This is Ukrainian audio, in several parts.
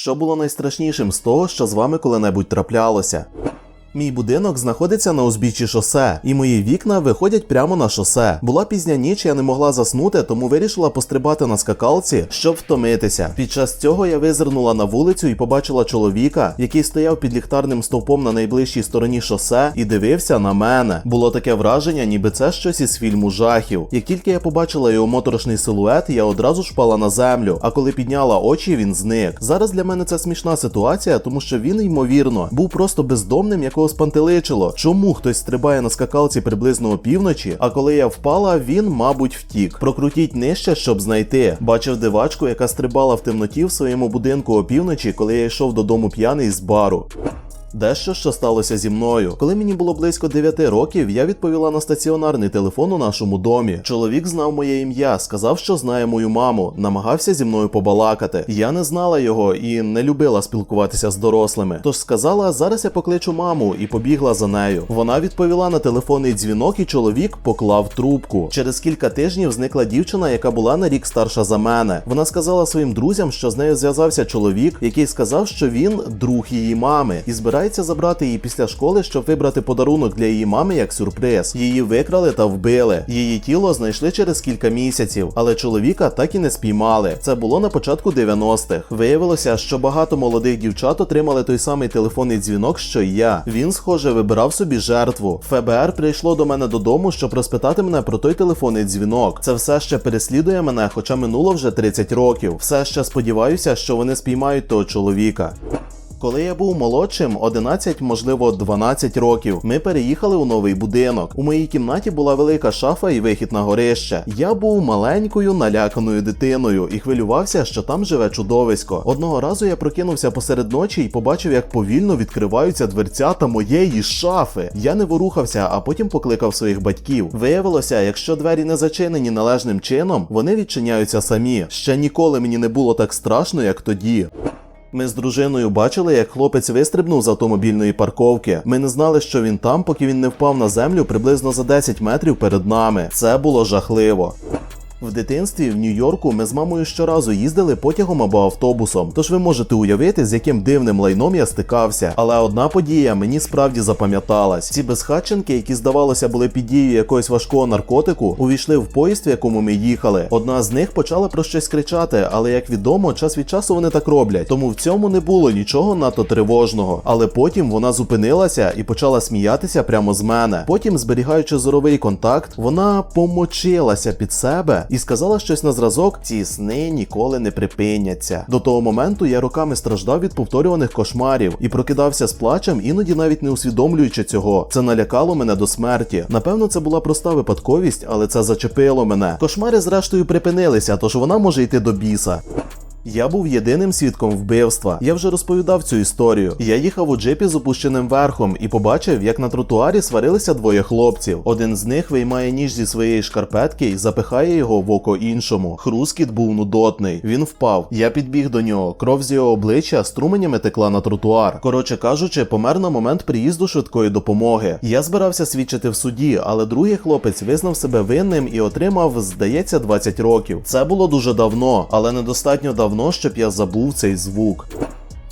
що було найстрашнішим з того, що з вами коли-небудь траплялося. Мій будинок знаходиться на узбіччі шосе, і мої вікна виходять прямо на шосе. Була пізня ніч, я не могла заснути, тому вирішила пострибати на скакалці, щоб втомитися. Під час цього я визирнула на вулицю і побачила чоловіка, який стояв під ліхтарним стовпом на найближчій стороні шосе і дивився на мене. Було таке враження, ніби це щось із фільму жахів. Як тільки я побачила його моторошний силует, я одразу ж впала на землю. А коли підняла очі, він зник. Зараз для мене це смішна ситуація, тому що він, ймовірно, був просто бездомним, якого спантеличило. Чому хтось стрибає на скакалці приблизно опівночі, а коли я впала, він, мабуть, втік. Прокрутіть нижче, щоб знайти. Бачив дивачку, яка стрибала в темноті в своєму будинку опівночі, коли я йшов додому п'яний з бару. Дещо, що сталося зі мною. Коли мені було близько 9 років, я відповіла на стаціонарний телефон у нашому домі. Чоловік знав моє ім'я, сказав, що знає мою маму, намагався зі мною побалакати. Я не знала його і не любила спілкуватися з дорослими. Тож сказала, зараз я покличу маму і побігла за нею. Вона відповіла на телефонний дзвінок, і чоловік поклав трубку. Через кілька тижнів зникла дівчина, яка була на рік старша за мене. Вона сказала своїм друзям, що з нею зв'язався чоловік, який сказав, що він друг її мами, і збирається забрати її після школи, щоб вибрати подарунок для її мами як сюрприз. Її викрали та вбили. Її тіло знайшли через кілька місяців, але чоловіка так і не спіймали. Це було на початку 90-х. Виявилося, що багато молодих дівчат отримали той самий телефонний дзвінок, що й я. Він, схоже, вибирав собі жертву. ФБР прийшло до мене додому, щоб розпитати мене про той телефонний дзвінок. Це все ще переслідує мене, хоча минуло вже 30 років. Все ще сподіваюся, що вони спіймають того чоловіка. Коли я був молодшим, 11, можливо, 12 років, ми переїхали у новий будинок. У моїй кімнаті була велика шафа і вихід на горище. Я був маленькою наляканою дитиною і хвилювався, що там живе чудовисько. Одного разу я прокинувся посеред ночі і побачив, як повільно відкриваються дверцята моєї шафи. Я не ворухався, а потім покликав своїх батьків. Виявилося, якщо двері не зачинені належним чином, вони відчиняються самі. Ще ніколи мені не було так страшно, як тоді. Ми з дружиною бачили, як хлопець вистрибнув з автомобільної парковки. Ми не знали, що він там, поки він не впав на землю приблизно за 10 метрів перед нами. Це було жахливо. В дитинстві в Нью-Йорку ми з мамою щоразу їздили потягом або автобусом. Тож ви можете уявити, з яким дивним лайном я стикався. Але одна подія мені справді запам'яталась: ці безхатченки, які здавалося були під дією якогось важкого наркотику, увійшли в поїзд, в якому ми їхали. Одна з них почала про щось кричати, але як відомо, час від часу вони так роблять. Тому в цьому не було нічого надто тривожного. Але потім вона зупинилася і почала сміятися прямо з мене. Потім, зберігаючи зоровий контакт, вона помочилася під себе і сказала щось на зразок: ці сни ніколи не припиняться. До того моменту я роками страждав від повторюваних кошмарів і прокидався з плачем, іноді навіть не усвідомлюючи цього. Це налякало мене до смерті. Напевно, це була проста випадковість, але це зачепило мене. Кошмари, зрештою, припинилися, тож вона може йти до біса. Я був єдиним свідком вбивства. Я вже розповідав цю історію. Я їхав у джипі з опущеним верхом і побачив, як на тротуарі сварилися двоє хлопців. Один з них виймає ніж зі своєї шкарпетки і запихає його в око іншому. Хрускіт був нудотний. Він впав. Я підбіг до нього. Кров з його обличчя струменями текла на тротуар. Коротше кажучи, помер на момент приїзду швидкої допомоги. Я збирався свідчити в суді, але другий хлопець визнав себе винним і отримав, здається, 20 років. Це було дуже давно, але недостатньо давно давно, щоб я забув цей звук.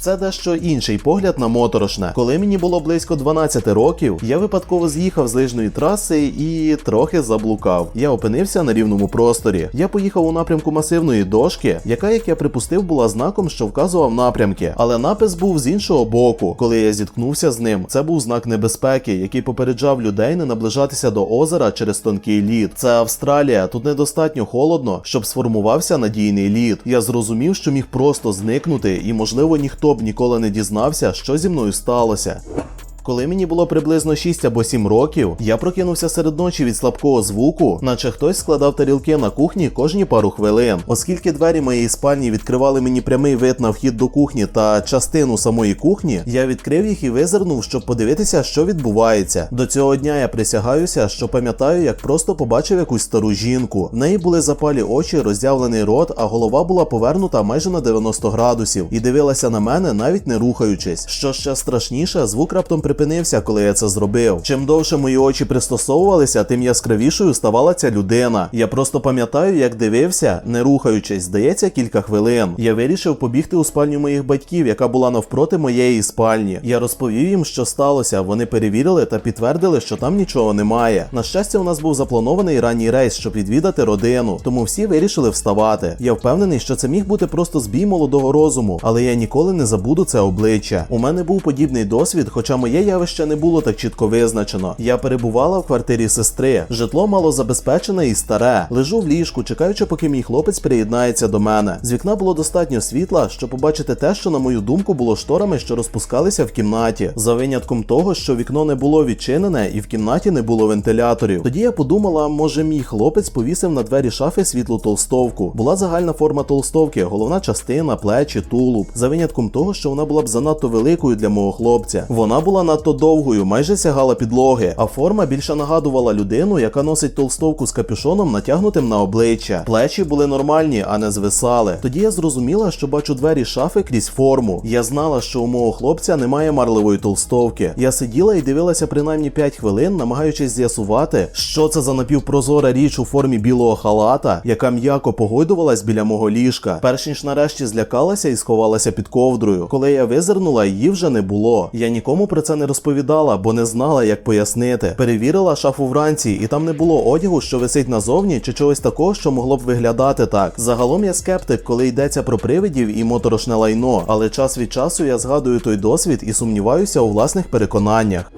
Це дещо інший погляд на моторошне. Коли мені було близько 12 років, я випадково з'їхав з лижної траси і трохи заблукав. Я опинився на рівному просторі. Я поїхав у напрямку масивної дошки, яка, як я припустив, була знаком, що вказував напрямки. Але напис був з іншого боку. Коли я зіткнувся з ним, це був знак небезпеки, який попереджав людей не наближатися до озера через тонкий лід. Це Австралія. Тут недостатньо холодно, щоб сформувався надійний лід. Я зрозумів, що міг просто зникнути, і можливо ніхто б ніколи не дізнався, що зі мною сталося. Коли мені було приблизно 6 або 7 років, я прокинувся серед ночі від слабкого звуку, наче хтось складав тарілки на кухні кожні пару хвилин. Оскільки двері моєї спальні відкривали мені прямий вид на вхід до кухні та частину самої кухні, я відкрив їх і визирнув, щоб подивитися, що відбувається. До цього дня я присягаюся, що пам'ятаю, як просто побачив якусь стару жінку. В неї були запалі очі, роззявлений рот, а голова була повернута майже на 90 градусів і дивилася на мене, навіть не рухаючись. Що ще страшніше, звук раптом припинився припинився, коли я це зробив. Чим довше мої очі пристосовувалися, тим яскравішою ставала ця людина. Я просто пам'ятаю, як дивився, не рухаючись, здається, кілька хвилин. Я вирішив побігти у спальню моїх батьків, яка була навпроти моєї спальні. Я розповів їм, що сталося. Вони перевірили та підтвердили, що там нічого немає. На щастя, у нас був запланований ранній рейс, щоб відвідати родину, тому всі вирішили вставати. Я впевнений, що це міг бути просто збій молодого розуму, але я ніколи не забуду це обличчя. У мене був подібний досвід, хоча моє явище не було так чітко визначено. Я перебувала в квартирі сестри. Житло мало забезпечене і старе. Лежу в ліжку, чекаючи, поки мій хлопець приєднається до мене. З вікна було достатньо світла, щоб побачити те, що на мою думку було шторами, що розпускалися в кімнаті, за винятком того, що вікно не було відчинене і в кімнаті не було вентиляторів. Тоді я подумала, може мій хлопець повісив на двері шафи світлу толстовку. Була загальна форма толстовки, головна частина, плечі, тулуб. За винятком того, що вона була б занадто великою для мого хлопця. Вона була надто довгою, майже сягала підлоги, а форма більше нагадувала людину, яка носить толстовку з капюшоном, натягнутим на обличчя. Плечі були нормальні, а не звисали. Тоді я зрозуміла, що бачу двері шафи крізь форму. Я знала, що у мого хлопця немає марливої толстовки. Я сиділа і дивилася принаймні 5 хвилин, намагаючись з'ясувати, що це за напівпрозора річ у формі білого халата, яка м'яко погойдувалась біля мого ліжка. Перш ніж нарешті злякалася і сховалася під ковдрою. Коли я визирнула, її вже не було. Я нікому про це не розповідала, бо не знала, як пояснити. Перевірила шафу вранці, і там не було одягу, що висить назовні, чи чогось такого, що могло б виглядати так. Загалом я скептик, коли йдеться про привидів і моторошне лайно, але час від часу я згадую той досвід і сумніваюся у власних переконаннях.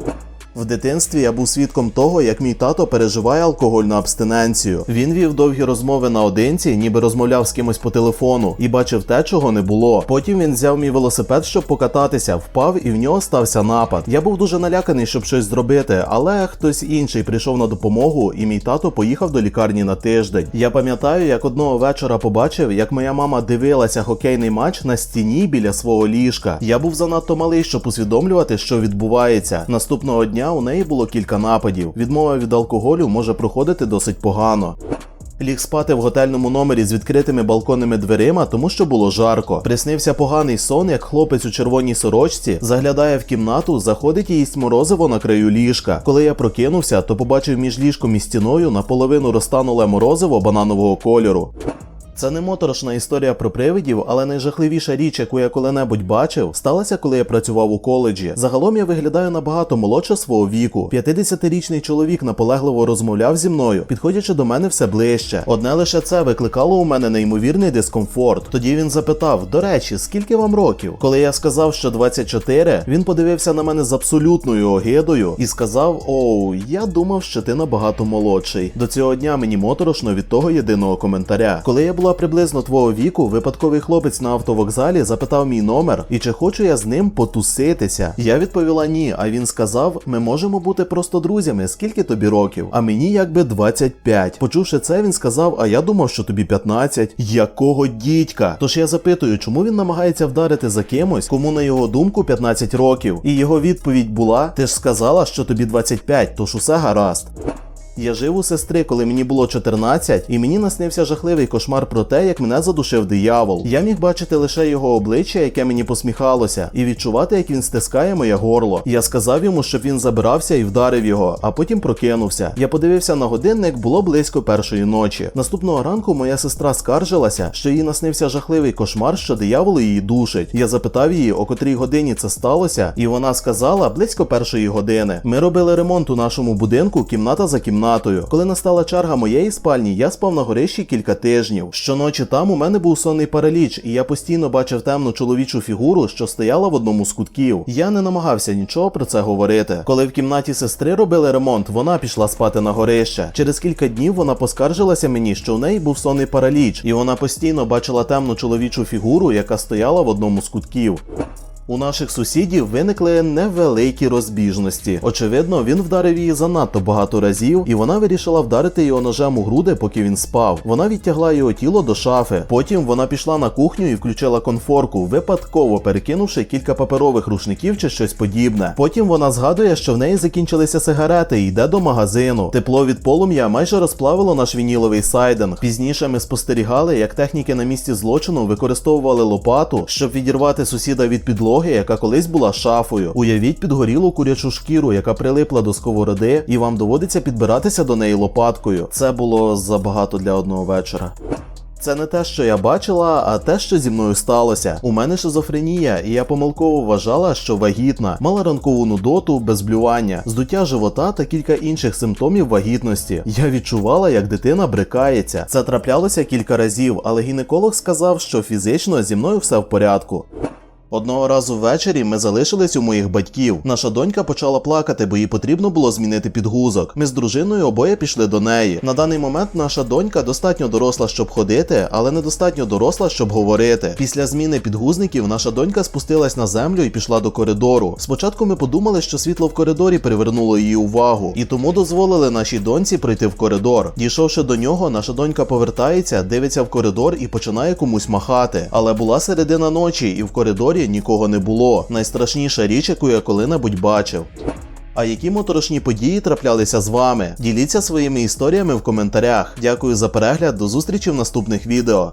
В дитинстві я був свідком того, як мій тато переживає алкогольну абстиненцію. Він вів довгі розмови наодинці, ніби розмовляв з кимось по телефону, і бачив те, чого не було. Потім він взяв мій велосипед, щоб покататися, впав, і в нього стався напад. Я був дуже наляканий, щоб щось зробити, але хтось інший прийшов на допомогу, і мій тато поїхав до лікарні на тиждень. Я пам'ятаю, як одного вечора побачив, як моя мама дивилася хокейний матч на стіні біля свого ліжка. Я був занадто малий, щоб усвідомлювати, що відбувається. Наступного дня у неї було кілька нападів. Відмова від алкоголю може проходити досить погано. Ліг спати в готельному номері з відкритими балконними дверима, тому що було жарко. Приснився поганий сон, як хлопець у червоній сорочці заглядає в кімнату, заходить і їсть морозиво на краю ліжка. Коли я прокинувся, то побачив між ліжком і стіною наполовину розтануле морозиво бананового кольору. Це не моторошна історія про привидів, але найжахливіша річ, яку я коли-небудь бачив, сталася, коли я працював у коледжі. Загалом я виглядаю набагато молодше свого віку. 50-річний чоловік наполегливо розмовляв зі мною, підходячи до мене все ближче. Одне лише це викликало у мене неймовірний дискомфорт. Тоді він запитав: до речі, скільки вам років? Коли я сказав, що 24, він подивився на мене з абсолютною огидою і сказав: Оу, я думав, що ти набагато молодший. До цього дня мені моторошно від того єдиного коментаря. Коли я була приблизно твого віку, випадковий хлопець на автовокзалі запитав мій номер і чи хочу я з ним потуситися. Я відповіла ні, а він сказав: ми можемо бути просто друзями, скільки тобі років? А мені якби 25. Почувши це, він сказав: А я думав, що тобі 15. Якого дідька? Тож я запитую, чому він намагається вдарити за кимось, кому на його думку 15 років? І його відповідь була: Ти ж сказала, що тобі 25, тож усе гаразд. Я жив у сестри, коли мені було 14, і мені наснився жахливий кошмар про те, як мене задушив диявол. Я міг бачити лише його обличчя, яке мені посміхалося, і відчувати, як він стискає моє горло. Я сказав йому, щоб він забирався і вдарив його, а потім прокинувся. Я подивився на годинник, було близько першої ночі. Наступного ранку моя сестра скаржилася, що їй наснився жахливий кошмар, що диявол її душить. Я запитав її, о котрій годині це сталося, і вона сказала близько першої години. Ми робили ремонт у нашому будинку, кімната за кімнатою. Коли настала черга моєї спальні, я спав на горищі кілька тижнів. Щоночі там у мене був сонний параліч, і я постійно бачив темну чоловічу фігуру, що стояла в одному з кутків. Я не намагався нічого про це говорити. Коли в кімнаті сестри робили ремонт, вона пішла спати на горище. Через кілька днів вона поскаржилася мені, що у неї був сонний параліч, і вона постійно бачила темну чоловічу фігуру, яка стояла в одному з кутків. У наших сусідів виникли невеликі розбіжності. Очевидно, він вдарив її занадто багато разів, і вона вирішила вдарити його ножем у груди, поки він спав. Вона відтягла його тіло до шафи. Потім вона пішла на кухню і включила конфорку, випадково перекинувши кілька паперових рушників чи щось подібне. Потім вона згадує, що в неї закінчилися сигарети і йде до магазину. Тепло від полум'я майже розплавило наш вініловий сайдинг. Пізніше ми спостерігали, як техніки на місці злочину використовували лопату, щоб відірвати сусіда від підлоги підлоги, яка колись була шафою. Уявіть підгорілу курячу шкіру, яка прилипла до сковороди, і вам доводиться підбиратися до неї лопаткою. Це було забагато для одного вечора. Це не те, що я бачила, а те, що зі мною сталося. У мене шизофренія, і я помилково вважала, що вагітна, мала ранкову нудоту, безблювання, здуття живота та кілька інших симптомів вагітності. Я відчувала, як дитина брикається. Це траплялося кілька разів, але гінеколог сказав, що фізично зі мною все в порядку. Одного разу ввечері ми залишились у моїх батьків. Наша донька почала плакати, бо їй потрібно було змінити підгузок. Ми з дружиною обоє пішли до неї. На даний момент наша донька достатньо доросла, щоб ходити, але недостатньо доросла, щоб говорити. Після зміни підгузників наша донька спустилась на землю і пішла до коридору. Спочатку ми подумали, що світло в коридорі привернуло її увагу, і тому дозволили нашій доньці пройти в коридор. Дійшовши до нього, наша донька повертається, дивиться в коридор і починає комусь махати. Але була середина ночі, і в коридорі нікого не було. Найстрашніша річ, яку я коли-небудь бачив. А які моторошні події траплялися з вами? Діліться своїми історіями в коментарях. Дякую за перегляд, до зустрічі в наступних відео.